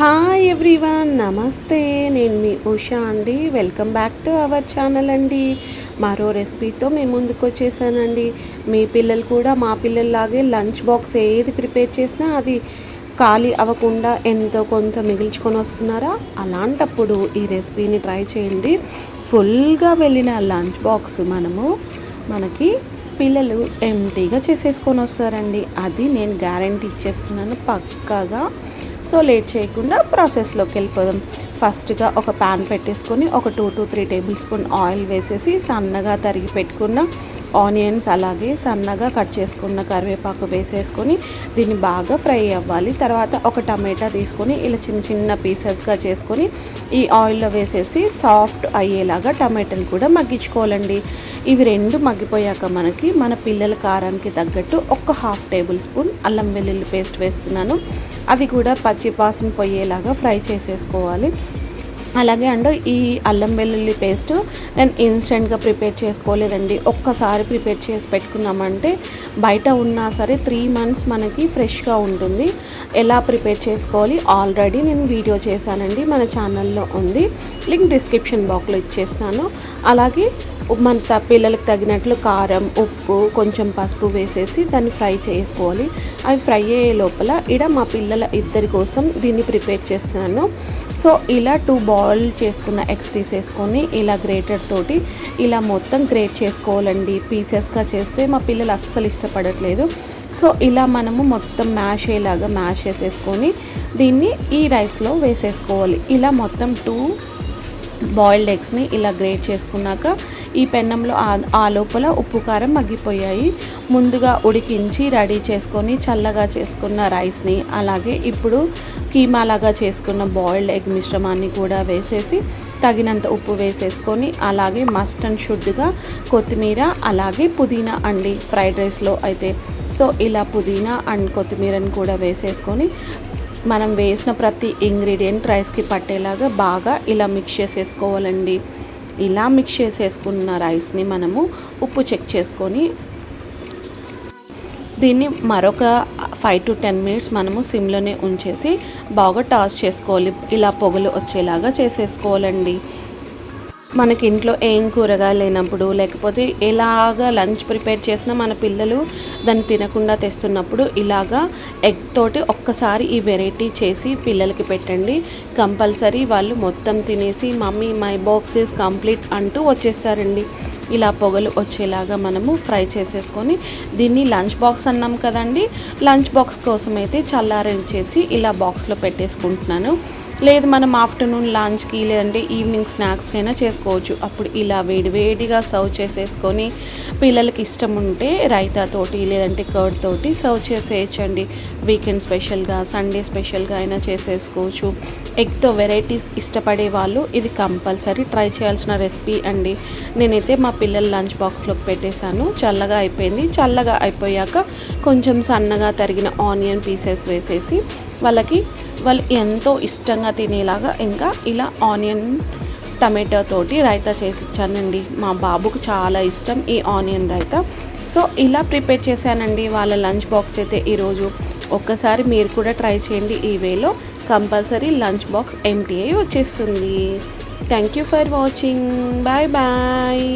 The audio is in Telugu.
హాయ్ ఎవ్రీవన్ నమస్తే. నేను మీ ఉషా అండి. Welcome back to our channel అండి. మరో రెసిపీతో మేము ముందుకు వచ్చేసానండి. మీ పిల్లలు కూడా మా పిల్లల్లాగే లంచ్ బాక్స్ ఏది ప్రిపేర్ చేసినా అది ఖాళీ అవ్వకుండా ఎంతో కొంత మిగిల్చుకొని వస్తున్నారా? అలాంటప్పుడు ఈ రెసిపీని ట్రై చేయండి. ఫుల్గా వెళ్ళిన లంచ్ బాక్స్ మనము మనకి పిల్లలు ఎంటీగా చేసేసుకొని వస్తారండి. అది నేను గ్యారంటీ ఇచ్చేస్తున్నాను పక్కాగా. సో లేట్ చేయకుండా ప్రాసెస్లోకి వెళ్ళిపోదాం. ఫస్ట్గా ఒక ప్యాన్ పెట్టేసుకొని ఒక two to three tablespoon oil వేసేసి సన్నగా తరిగి పెట్టుకున్న ఆనియన్స్ అలాగే సన్నగా కట్ చేసుకున్న కరివేపాకు వేసేసుకొని దీన్ని బాగా ఫ్రై అవ్వాలి. తర్వాత ఒక టమాటా తీసుకొని ఇలా చిన్న చిన్న పీసెస్గా చేసుకొని ఈ ఆయిల్లో వేసేసి సాఫ్ట్ అయ్యేలాగా టమాటాని కూడా మగ్గించుకోవాలండి. ఇవి రెండు మగ్గిపోయాక మనకి మన పిల్లల కారానికి తగ్గట్టు ఒక హాఫ్ టేబుల్ స్పూన్ అల్లం వెల్లుల్లి పేస్ట్ వేస్తున్నాను. అది కూడా పచ్చి పాసన పోయేలాగా ఫ్రై చేసేసుకోవాలి. అలాగే అండ్ ఈ అల్లం వెల్లుల్లి పేస్ట్ నేను ఇన్స్టెంట్గా ప్రిపేర్ చేసుకోలేదండి. ఒక్కసారి ప్రిపేర్ చేసి పెట్టుకున్నామంటే బయట ఉన్నా సరే త్రీ మంత్స్ మనకి ఫ్రెష్గా ఉంటుంది. ఎలా ప్రిపేర్ చేసుకోవాలి ఆల్రెడీ నేను వీడియో చేశానండి. మన ఛానల్లో ఉంది. లింక్ డిస్క్రిప్షన్ బాక్స్లో ఇచ్చేస్తాను. అలాగే మన త- పిల్లలకు తగినట్లు కారం ఉప్పు కొంచెం పసుపు వేసేసి దాన్ని ఫ్రై చేసుకోవాలి. అవి ఫ్రై అయ్యే లోపల ఇడ మా పిల్లల ఇద్దరి కోసం దీన్ని ప్రిపేర్ చేస్తున్నాను. సో ఇలా టూ బాయిల్ చేసుకున్న ఎగ్స్ తీసేసుకొని ఇలా గ్రేటర్ తోటి ఇలా మొత్తం గ్రేట్ చేసుకోవాలండి. పీసెస్గా చేస్తే మా పిల్లలు అస్సలు ఇష్టపడట్లేదు. సో ఇలా మనము మొత్తం మ్యాష్ అయ్యేలాగా మ్యాష్ చేసేసుకొని దీన్ని ఈ రైస్లో వేసేసుకోవాలి. ఇలా మొత్తం టూ బాయిల్డ్ ఎగ్స్ని ఇలా గ్రేట్ చేసుకున్నాక ఈ పెన్నంలో ఆ- ఆ లోపల ఉప్పు కారం మగ్గిపోయాయి. ముందుగా ఉడికించి రెడీ చేసుకొని చల్లగా చేసుకున్న రైస్ని అలాగే ఇప్పుడు కీమాలాగా చేసుకున్న బాయిల్డ్ ఎగ్ మిశ్రమాన్ని కూడా వేసేసి తగినంత ఉప్పు వేసేసుకొని అలాగే మస్ట్ అండ్ షుడ్గా కొత్తిమీర అలాగే పుదీనా అండి ఫ్రైడ్ రైస్లో అయితే. సో ఇలా పుదీనా అండ్ కొత్తిమీరని కూడా వేసేసుకొని మనం వేసిన ప్రతి ఇంగ్రీడియంట్ రైస్కి పట్టేలాగా బాగా ఇలా మిక్స్ చేసేసుకోవాలండి. ఇలా మిక్స్ చేసేసుకున్న రైస్ని మనము ఉప్పు చెక్ చేసుకొని దీన్ని మరొక ఫైవ్ టు టెన్ మినిట్స్ మనము సిమ్లోనే ఉంచేసి బాగా టాస్ చేసుకోవాలి. ఇలా పొగలు వచ్చేలాగా చేసేసుకోవాలండి. మనకి ఇంట్లో ఏం కూరగాయలు లేనప్పుడు లేకపోతే ఎలాగా లంచ్ ప్రిపేర్ చేసినా మన పిల్లలు దాన్ని తినకుండా తెస్తున్నప్పుడు ఇలాగా ఎగ్ తోటి ఒక్కసారి ఈ వెరైటీ చేసి పిల్లలకి పెట్టండి. కంపల్సరీ వాళ్ళు మొత్తం తినేసి mummy my box is complete అంటూ వచ్చేస్తారండి. ఇలా పొగలు వచ్చేలాగా మనము ఫ్రై చేసేసుకొని దీన్ని లంచ్ బాక్స్ అన్నాం కదండి. లంచ్ బాక్స్ కోసం అయితే చల్లారించేసి ఇలా బాక్స్లో పెట్టేసుకుంటున్నాను. లేదు మనం ఆఫ్టర్నూన్ లంచ్కి లేదంటే ఈవినింగ్ స్నాక్స్కి అయినా చేసుకోవచ్చు. అప్పుడు ఇలా వేడివేడిగా సర్వ్ చేసేసుకొని పిల్లలకి ఇష్టం ఉంటే రైతాతోటి లేదంటే కర్డ్ తోటి సర్వ్ చేసేయచ్చండి. వీకెండ్ స్పెషల్గా సండే స్పెషల్గా అయినా చేసేసుకోవచ్చు. ఎగ్తో వెరైటీస్ ఇష్టపడే వాళ్ళు ఇది కంపల్సరీ ట్రై చేయాల్సిన రెసిపీ అండి. నేనైతే మా పిల్లల లంచ్ బాక్స్లోకి పెట్టేశాను. చల్లగా అయిపోయింది. చల్లగా అయిపోయాక కొంచెం సన్నగా తరిగిన ఆనియన్ పీసెస్ వేసేసి వాళ్ళకి వాళ్ళు ఎంతో ఇష్టంగా తినేలాగా ఇంకా ఇలా ఆనియన్ టమాటో తోటి రైతా చేసి ఇచ్చానండి. మా బాబుకు చాలా ఇష్టం ఈ ఆనియన్ రైతా. సో ఇలా ప్రిపేర్ చేశానండి. వాళ్ళ లంచ్ బాక్స్ అయితే ఈరోజు ఒక్కసారి మీరు కూడా ట్రై చేయండి. ఈ వేలో కంపల్సరీ లంచ్ బాక్స్ ఎంటీ అయి వచ్చేస్తుంది. Thank you for watching. Bye bye.